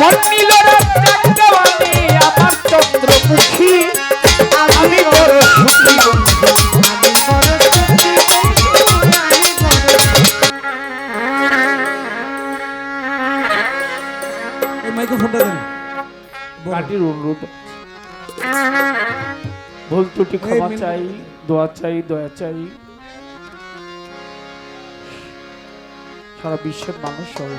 রাজ্জাক দেওয়ানি আমার চন্দ্রমুখী। আমি বড় সুখী বন্ধু। এই মাইক্রোফোনটা দেন। বলো। পার্টির অনুরোধ। ভুল ত্রুটি ক্ষমা চাই দোয়া চাই দয়া চাই। সারা বিশ্বের মানুষ সবাই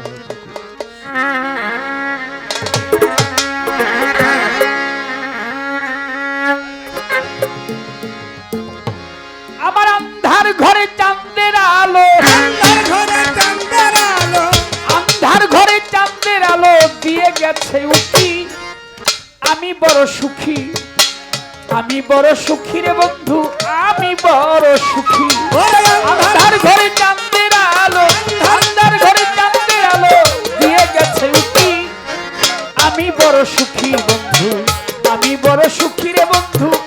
আমার আন্ধার ঘরে চাঁদের আলো। ঘরে চাঁদের আলো। আন্ধার ঘরে চাঁদের আলো দিয়ে গেছে উঠি। আমি বড় সুখী আমি বড় সুখী রে বন্ধু আমি বড় সুখী। আন্ধার আন্ধার ঘরে চাঁদের আলো আন্ধার ঘরে সুখী বন্ধু আমি বড় সুখী রে বন্ধু।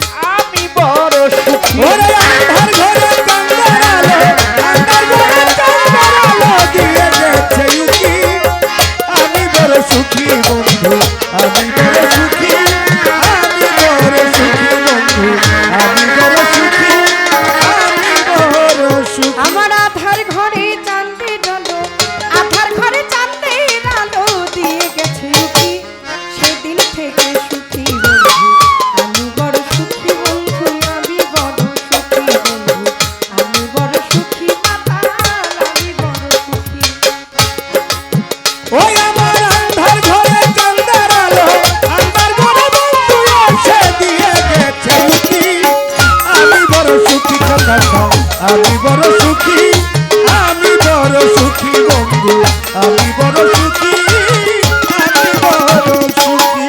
আমি বড় সুখী আমি বড় সুখী।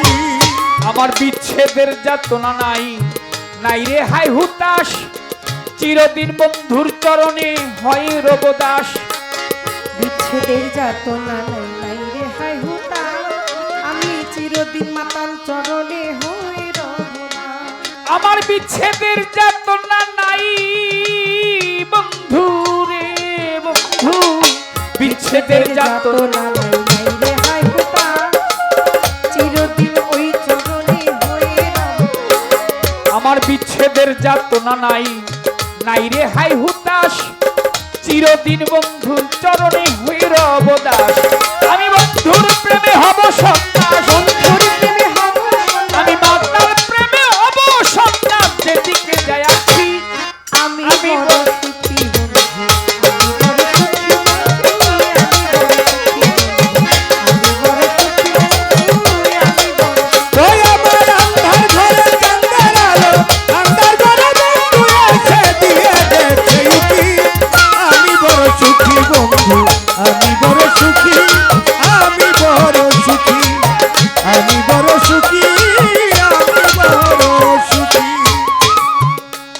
আমার বিচ্ছেদের যাতনা নাই নাই রে হাই হুতাশ। চিরদিন বন্ধুর চরণে হয় রবদাস বিচ্ছেদের যাতনা নাই নাই রে হাই হুতা আমি চিরদিন মাতাল চরণে হয়ে আমার বিচ্ছেদের আমার বিচ্ছেদের যাতনা নাই নাই রে হাই হুতাশ চিরদিন বন্ধুর চরণে হয়ে আমি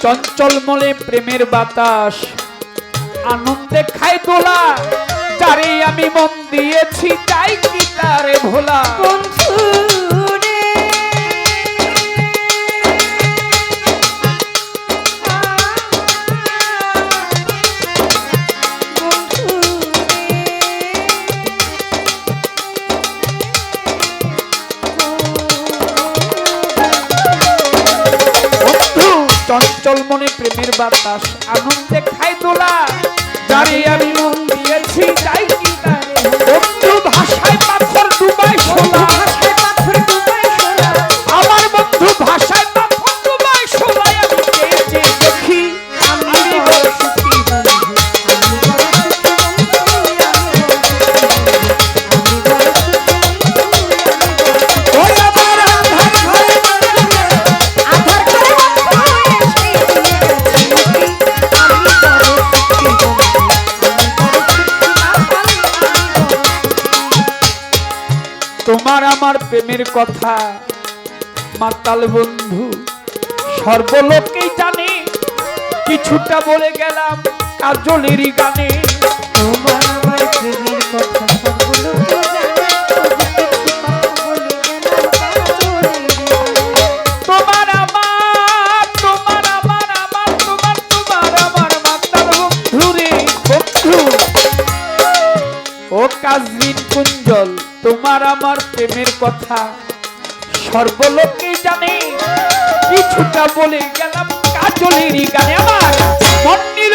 চঞ্চল মলে প্রেমের বাতাস। আনন্দে খাই তোলা তারে আমি মন দিয়েছি, তাই কি তারে ভোলা? চঞ্চল মনে প্রেমের বাতাস আনন্দে খাই দোলা তোমার আমার প্রেমের কথা। মাতাল বন্ধু সর্বলোকেই জানে কিছুটা বলে গেলাম কাজলেরই গানে। তোমার আমার প্রেমের কথা সবগুলো কুঞ্জল, তোমার আমার প্রেমের কথা। সর্বলোকে জানে, কিছুটা বলে গেলাম কাজলেরই গানে আমার। মন মন্দির